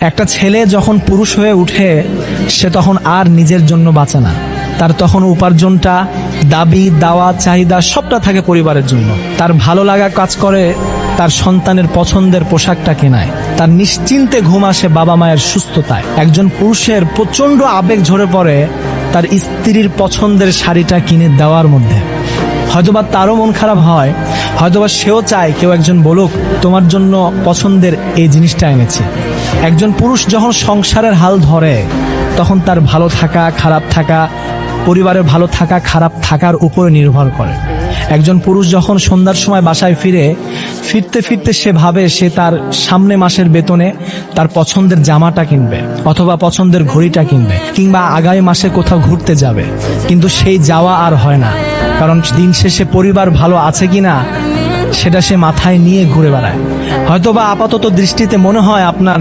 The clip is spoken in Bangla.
একটা ছেলে যখন পুরুষ হয়ে উঠে, সে তখন আর নিজের জন্য বাঁচে না। তার তখন উপার্জনটা, দাবি, দাওয়া, চাহিদা সবটা থাকে পরিবারের জন্য। তার ভালো লাগা কাজ করে, তার সন্তানের পছন্দের পোশাকটা কেনায়। তার নিশ্চিন্তে ঘুম আসে বাবা মায়ের সুস্থতায়। একজন পুরুষের প্রচণ্ড আবেগ ঝরে পড়ে, তার স্ত্রীর পছন্দের শাড়িটা কিনে দেওয়ার মধ্যে। হয়তোবা তারও মন খারাপ হয়, হয়তোবা সেও চায় কেউ একজন বলুক, তোমার জন্য পছন্দের এই জিনিসটা এনেছি। একজন পুরুষ যখন সংসারের হাল ধরে, তখন তার ভালো থাকা, খারাপ থাকা, পরিবারের ভালো থাকা, খারাপ থাকার উপরে নির্ভর করে। একজন পুরুষ যখন সন্ধ্যার সময় বাসায় ফিরে, ফিরতে ফিরতে সে ভাবে সে তার সামনে মাসের বেতনে তার পছন্দের জামাটা কিনবে, অথবা পছন্দের ঘড়িটা কিনবে, কিংবা আগামী মাসে কোথাও ঘুরতে যাবে। কিন্তু সেই যাওয়া আর হয় না। কারণ দিন শেষে পরিবার ভালো আছে কি না সেটা সে মাথায় নিয়ে ঘুরে বেড়ায়। হয়তোবা আপাতত দৃষ্টিতে মনে হয় আপনার